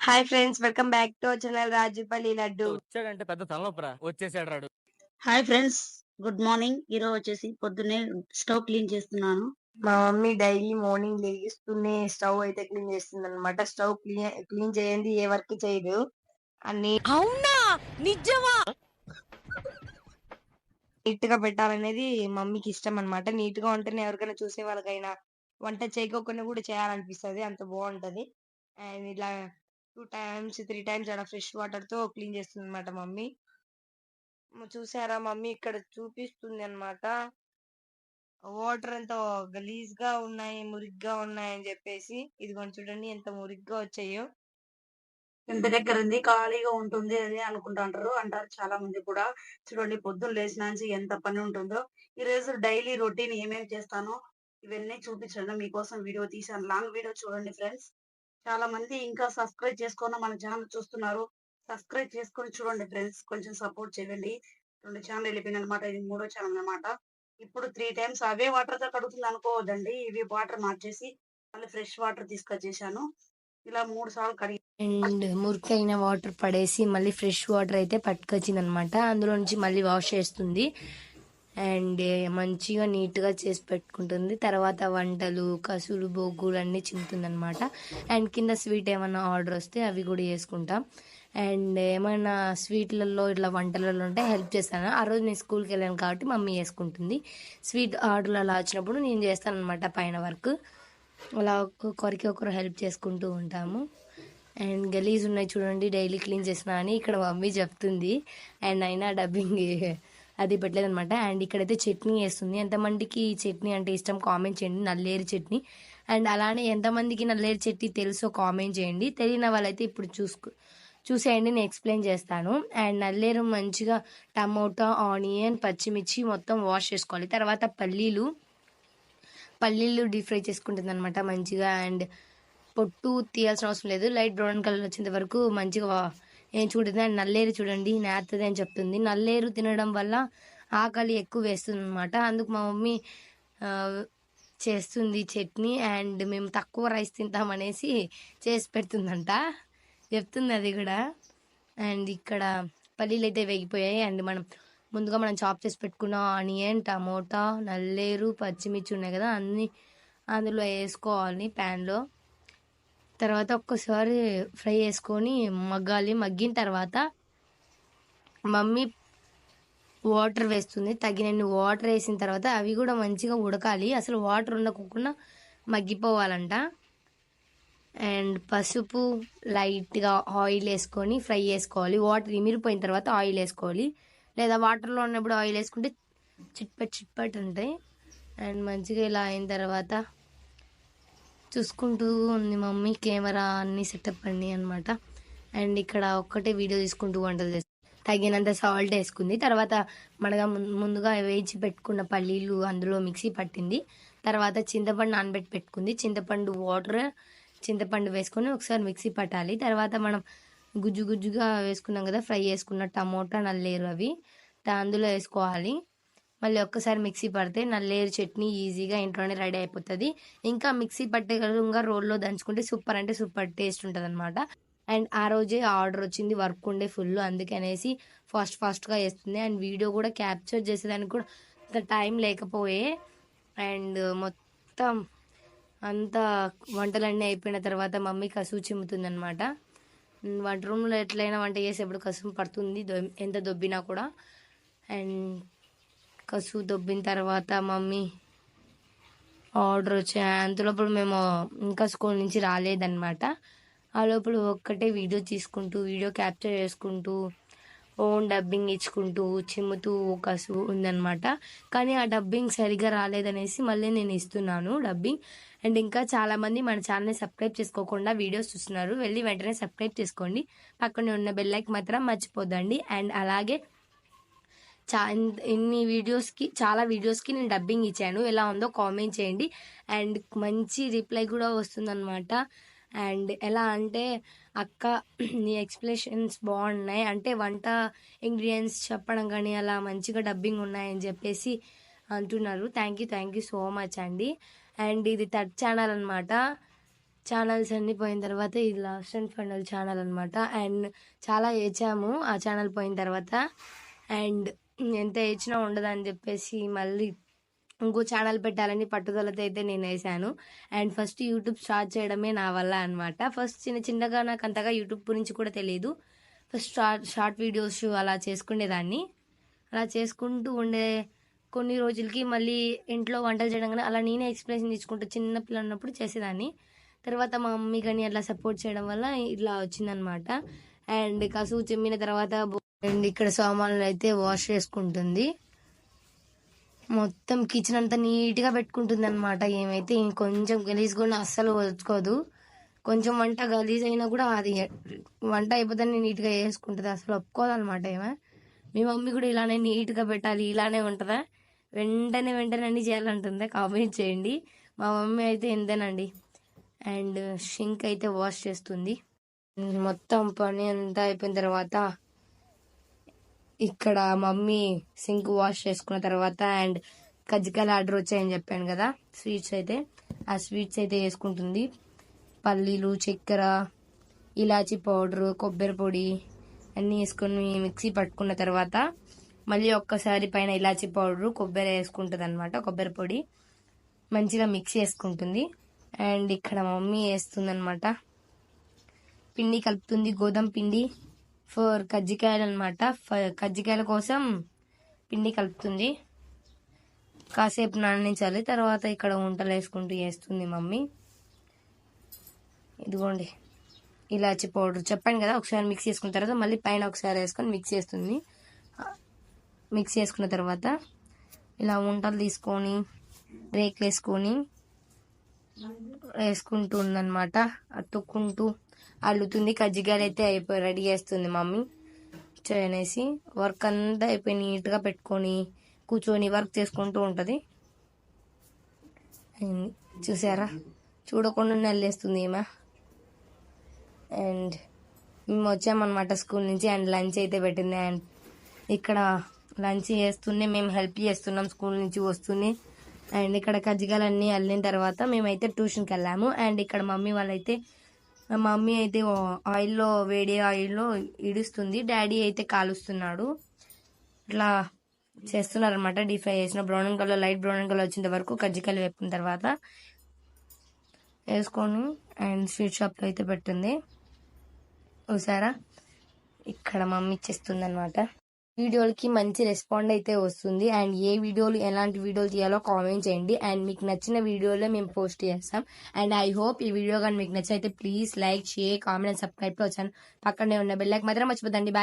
Hi friends welcome back to channel Rajupalli Laddu వచ్చాడంటే పెద్ద తలనొప్పరా. వచ్చేసాడు రాడు హాయ్ ఫ్రెండ్స్ గుడ్ మార్నింగ్ ఈరోజు వచ్చేసి పొద్దున్నే స్టవ్ క్లీన్ చేస్తున్నాను. మా మమ్మీ డైలీ మార్నింగ్ లేగిస్తూనే స్టవ్ అయితే క్లీన్ చేస్తుంది అనమాట స్టవ్ క్లీన్ క్లీన్ చేయండి ఏ వర్క్ చేయదు. అన్ని అవునా? నిజమా? నీట్గా పెట్టాలనేది మమ్మీకి ఇష్టం అన్నమాట నీట్గా ఉంటేనే ఎవరికైనా చూసే వాళ్ళకైనా వంట చేయకోకుండా కూడా చేయాలనిపిస్తది. అంత బాగుంటది. అండ్ ఇలా టూ టైమ్స్ త్రీ టైమ్స్ అలా ఫ్రెష్ వాటర్తో క్లీన్ చేస్తుంది అనమాట మమ్మీ చూసారా మమ్మీ ఇక్కడ చూపిస్తుంది అన్నమాట వాటర్ ఎంత గలీజ్గా ఉన్నాయి మురిగ్గా ఉన్నాయి అని చెప్పేసి. ఇదిగోండి చూడండి ఎంత మురిగ్గా వచ్చాయో. ఇంత దగ్గర ఉంది ఖాళీగా ఉంటుంది అని అనుకుంటుంటారు అంటారు చాలా మంది కూడా. చూడండి పొద్దున్న లేచినాంచి ఎంత పని ఉంటుందో. ఈ రోజు డైలీ రొటీన్ ఏమేమి చేస్తానో ఇవన్నీ చూపించండి. మీకోసం వీడియో తీసాను లాంగ్ వీడియో చూడండి ఫ్రెండ్స్. చాలా మంది ఇంకా సబ్స్క్రైబ్ చేసుకున్న మన ఛానల్ చూస్తున్నారు. సబ్స్క్రైబ్ చేసుకొని చూడండి ఫ్రెండ్స్. కొంచెం సపోర్ట్ చేయండి. రెండు ఛానల్ వెళ్ళిపోయింది అనమాట ఇది మూడో ఛానల్ అన్నమాట. ఇప్పుడు త్రీ టైమ్స్ అవే వాటర్తో కడుగుతుంది అనుకోవద్దండి. ఇవి వాటర్ మార్చేసి మళ్ళీ ఫ్రెష్ వాటర్ తీసుకొచ్చేసాను. ఇలా మూడు సార్లు కడిగి అండ్ మురికైన వాటర్ పడేసి మళ్ళీ ఫ్రెష్ వాటర్ అయితే పట్టుకొచ్చింది అనమాట అందులో నుంచి మళ్ళీ వాష్ చేస్తుంది. అండ్ మంచిగా నీట్గా చేసి పెట్టుకుంటుంది. తర్వాత వంటలు కసులు బొగ్గులు అన్నీ చింపుతుంది అనమాట అండ్ కింద స్వీట్ ఏమైనా ఆర్డర్ వస్తే అవి కూడా చేసుకుంటాం. అండ్ ఏమైనా స్వీట్లలో ఇట్లా వంటలలో ఉంటే హెల్ప్ చేస్తాను. ఆ రోజు నేను స్కూల్కి వెళ్ళాను కాబట్టి మమ్మీ చేసుకుంటుంది. స్వీట్ ఆర్డర్లు అలా వచ్చినప్పుడు నేను చేస్తాను అనమాట పైన వర్క్. అలా ఒక్కొక్కరికి ఒకరు హెల్ప్ చేసుకుంటూ ఉంటాము. అండ్ గలీజ్ ఉన్నాయి చూడండి డైలీ క్లీన్ చేసిన అని ఇక్కడ మమ్మీ చెప్తుంది. అండ్ అయినా డబ్బింగ్ అది పెట్టలేదు అనమాట అండ్ ఇక్కడైతే చట్నీ వేస్తుంది. ఎంతమందికి చట్నీ అంటే ఇష్టం కామెంట్ చేయండి. నల్లేరు చట్నీ. అండ్ అలానే ఎంతమందికి నల్లేరు చట్నీ తెలుసో కామెంట్ చేయండి. తెలియని వాళ్ళైతే ఇప్పుడు చూసుకో చూసేయండి. నేను ఎక్స్ప్లెయిన్ చేస్తాను. అండ్ నల్లేరు మంచిగా టమోటా ఆనియన్ పచ్చిమిర్చి మొత్తం వాష్ చేసుకోవాలి. తర్వాత పల్లీలు. పల్లీలు డీప్ ఫ్రై చేసుకుంటుంది అనమాట మంచిగా. అండ్ పొట్టు తీయాల్సిన అవసరం లేదు. లైట్ బ్రౌన్ కలర్ వచ్చేంత వరకు మంచిగా ఏం చూడండి అండ్ నల్లేరు చూడండి నేతది అని చెప్తుంది. నల్లేరు తినడం వల్ల ఆకలి ఎక్కువ వేస్తుంది అనమాట అందుకు మా మమ్మీ చేస్తుంది చట్నీ అండ్ మేము తక్కువ రైస్ తింటామనేసి చేసి పెడుతుందంట. చెప్తుంది అది కూడా. అండ్ ఇక్కడ పల్లీలు అయితే వేగిపోయాయి. అండ్ మనం ముందుగా మనం చాప్ చేసి పెట్టుకున్న ఆనియన్ టమోటా నల్లేరు పచ్చిమిర్చి ఉన్నాయి కదా అన్నీ అందులో వేసుకోవాలి ప్యాన్లో. తర్వాత ఒక్కసారి ఫ్రై చేసుకొని మగ్గాలి. మగ్గిన తర్వాత మమ్మీ వాటర్ వేస్తుంది. తగినన్ని వాటర్ వేసిన తర్వాత అవి కూడా మంచిగా ఉడకాలి. అసలు వాటర్ ఉండకుండా మగ్గిపోవాలంట. అండ్ పసుపు లైట్గా ఆయిల్ వేసుకొని ఫ్రై చేసుకోవాలి. వాటర్ ఇమిరిపోయిన తర్వాత ఆయిల్ వేసుకోవాలి. లేదా వాటర్లో ఉన్నప్పుడు ఆయిల్ వేసుకుంటే చిట్పట్ చిట్పట్ ఉంటాయి. అండ్ మంచిగా ఇలా అయిన తర్వాత చూసుకుంటూ ఉంది మమ్మీ కెమెరా అన్ని సెటప్ అన్ని అనమాట అండ్ ఇక్కడ ఒక్కటే వీడియో తీసుకుంటూ వంటలు చేస్తుంది తగినంత సాల్ట్ వేసుకుంది. తర్వాత మనగా ముందుగా వేయించి పెట్టుకున్న పల్లీలు అందులో మిక్సీ పట్టింది. తర్వాత చింతపండు నానబెట్టి పెట్టుకుంది. చింతపండు వాటర్ చింతపండు వేసుకొని ఒకసారి మిక్సీ పట్టాలి. తర్వాత మనం గుజ్జు గుజ్జుగా వేసుకున్నాం కదా ఫ్రై చేసుకున్న టమోటా నల్లేరు అవి అందులో వేసుకోవాలి. మళ్ళీ ఒక్కసారి మిక్సీ పడితే నల్లేరు చట్నీ ఈజీగా ఇంట్లోనే రెడీ అయిపోతుంది. ఇంకా మిక్సీ పట్టేగా రోల్లో దంచుకుంటే సూపర్ అంటే సూపర్ టేస్ట్ ఉంటుంది అనమాట అండ్ ఆ రోజే ఆర్డర్ వచ్చింది వర్క్ ఉండే ఫుల్ అందుకనేసి ఫాస్ట్ ఫాస్ట్గా వేస్తుంది అండ్ వీడియో కూడా క్యాప్చర్ చేసేదానికి కూడా అంత టైం లేకపోయే. అండ్ మొత్తం అంతా వంటలన్నీ అయిపోయిన తర్వాత మమ్మీ కసువు చిమ్ముతుంది అనమాట వంట రూమ్లో ఎట్లయినా వంట చేసేప్పుడు కసువు పడుతుంది దొ- ఎంత దొబ్బినా కూడా. అండ్ కసువు దొబ్బిన తర్వాత మమ్మీ ఆర్డర్ వచ్చాయి అంతలోపల మేము ఇంకా స్కూల్ నుంచి రాలేదన్నమాట. ఆ లోపల ఒక్కటే వీడియో తీసుకుంటూ వీడియో క్యాప్చర్ చేసుకుంటూ ఓన్ డబ్బింగ్ ఇచ్చుకుంటూ చిమ్ముతూ కసువు ఉందన్నమాట. కానీ ఆ డబ్బింగ్ సరిగా రాలేదనేసి మళ్ళీ నేను ఇస్తున్నాను డబ్బింగ్. అండ్ ఇంకా చాలామంది మన ఛానల్ని సబ్స్క్రైబ్ చేసుకోకుండా వీడియోస్ చూస్తున్నారు. వెళ్ళి వెంటనే సబ్స్క్రైబ్ చేసుకోండి. పక్కనే ఉన్న బెల్లైక్ మాత్రం మర్చిపోద్దండి. అండ్ అలాగే చా ఇన్- ఇన్ని వీడియోస్కి చాలా వీడియోస్కి నేను డబ్బింగ్ ఇచ్చాను. ఎలా ఉందో కామెంట్ చేయండి. అండ్ మంచి రిప్లై కూడా వస్తుందన్నమాట. అండ్ ఎలా అంటే అక్క నీ ఎక్స్ప్లెషన్స్ బాగున్నాయి. అంటే వంట ఇంగ్రీడియంట్స్ చెప్పడం కానీ అలా మంచిగా డబ్బింగ్ ఉన్నాయని చెప్పేసి అంటున్నారు. Thank you thank you so much అండి. అండ్ ఇది థర్డ్ ఛానల్ అనమాట ఛానల్స్ అన్ని పోయిన తర్వాత ఇది లాస్ట్ అండ్ ఫైనల్ ఛానల్ అనమాట అండ్ చాలా ఏచాము ఆ ఛానల్ పోయిన తర్వాత. అండ్ ఎంత ఏచినా ఉండదని చెప్పేసి మళ్ళీ ఇంకో ఛానల్ పెట్టాలని పట్టుదలతో అయితే నేను వేసాను. అండ్ ఫస్ట్ యూట్యూబ్ స్టార్ట్ చేయడమే నా వల్ల అనమాట ఫస్ట్ చిన్న చిన్నగా నాకు అంతగా యూట్యూబ్ గురించి కూడా తెలియదు ఫస్ట్ షార్ట్ షార్ట్ వీడియోస్ అలా చేసుకునేదాన్ని. అలా చేసుకుంటూ ఉండే కొన్ని రోజులకి మళ్ళీ ఇంట్లో వంటలు చేయడం కానీ అలా నేనే ఎక్స్ప్లెనేషన్ తీసుకుంటూ చిన్న పిల్ల ఉన్నప్పుడు చేసేదాన్ని. తర్వాత మా మమ్మీ కానీ అట్లా సపోర్ట్ చేయడం వల్ల ఇలా వచ్చిందనమాట అండ్ కసువు చెమ్మిన తర్వాత అండ్ ఇక్కడ సామాన్లు అయితే వాష్ చేసుకుంటుంది. మొత్తం కిచెన్ అంతా నీట్గా పెట్టుకుంటుంది అనమాట ఏమైతే కొంచెం గలీజ్ కూడా అస్సలు వచ్చుకోదు కొంచెం వంట గలీజ్ అయినా కూడా అది వంట అయిపోతే నీట్గా వేసుకుంటుంది అసలు ఒప్పుకోదన్నమాట ఏమే. మీ మమ్మీ కూడా ఇలానే నీట్గా పెట్టాలి ఇలానే ఉంటుందా? వెంటనే వెంటనే అన్ని చేయాలంటుందా? కామెంట్ చేయండి. మా మమ్మీ అయితే ఎంతేనండి అండ్ షింక్ అయితే వాష్ చేస్తుంది. మొత్తం పని అంతా అయిపోయిన తర్వాత ఇక్కడ మమ్మీ సింక్ వాష్ చేసుకున్న తర్వాత అండ్ కజ్జికాయలు ఆర్డర్ వచ్చాయని చెప్పాను కదా స్వీట్స్ అయితే. ఆ స్వీట్స్ అయితే వేసుకుంటుంది. పల్లీలు చక్కెర ఇలాచి పౌడరు కొబ్బరి పొడి అన్నీ వేసుకొని మిక్సీ పట్టుకున్న తర్వాత మళ్ళీ ఒక్కసారి పైన ఇలాచి పౌడరు కొబ్బరి వేసుకుంటుంది అనమాట కొబ్బరి పొడి. మంచిగా మిక్స్ చేసుకుంటుంది. అండ్ ఇక్కడ మమ్మీ వేస్తుంది అనమాట పిండి కలుపుతుంది గోధుమ పిండి ఫోర్ కజ్జికాయలు అనమాట కజ్జికాయల కోసం పిండి కలుపుతుంది. కాసేపు నానించాలి తర్వాత ఇక్కడ వంటలు వేసుకుంటూ వేస్తుంది మమ్మీ. ఇదిగోండి ఇలాచి పౌడర్. చెప్పాను కదా ఒకసారి మిక్స్ చేసుకున్న తర్వాత మళ్ళీ పైన ఒకసారి వేసుకొని మిక్స్ చేస్తుంది. మిక్స్ చేసుకున్న తర్వాత ఇలా వంటలు తీసుకొని రేకులు వేసుకొని వేసుకుంటుందన్నమాట అతుక్కుంటూ అల్లుతుంది కజ్జికాయలు అయితే అయిపోయి రెడీ చేస్తుంది మమ్మీ. అనేసి వర్క్ అంతా అయిపోయి నీట్గా పెట్టుకొని కూర్చొని వర్క్ చేసుకుంటూ ఉంటుంది. చూసారా? చూడకుండా నల్లేస్తుంది ఈమె. అండ్ మేము వచ్చామన్నమాట స్కూల్ నుంచి అండ్ లంచ్ అయితే పెట్టింది. అండ్ ఇక్కడ లంచ్ చేస్తూనే మేము హెల్ప్ చేస్తున్నాం స్కూల్ నుంచి వస్తూనే. అండ్ ఇక్కడ కజ్జికాయలన్నీ అల్లిన తర్వాత మేమైతే ట్యూషన్కి వెళ్ళాము. అండ్ ఇక్కడ మమ్మీ వాళ్ళైతే మా మమ్మీ అయితే ఆయిల్లో వేడి ఆయిల్లో ఇడుస్తుంది. డాడీ అయితే కాలుస్తున్నాడు. ఇట్లా చేస్తున్నారు అనమాట డీప్ ఫ్రై చేసిన brown colour light brown colour వచ్చేంత వరకు కజ్జికాయలు వేపుకున్న తర్వాత వేసుకొని అండ్ స్వీట్ షాప్లో అయితే పెట్టింది. చూసారా? ఇక్కడ మమ్మీ ఇచ్చేస్తుంది అనమాట వీడియోలకి మంచి రెస్పాండ్ అయితే వస్తుంది. అండ్ ఏ వీడియోలు ఎలాంటి వీడియోలు తీయాలో కామెంట్ చేయండి. అండ్ మీకు నచ్చిన వీడియోలో మేము పోస్ట్ చేస్తాం. అండ్ ఐ హోప్ ఈ వీడియో కానీ మీకు నచ్చితే please like share comment and subscribe వచ్చాను పక్కనే ఉన్న బెల్లైక్ మాత్రం మర్చిపోతండి బాయ్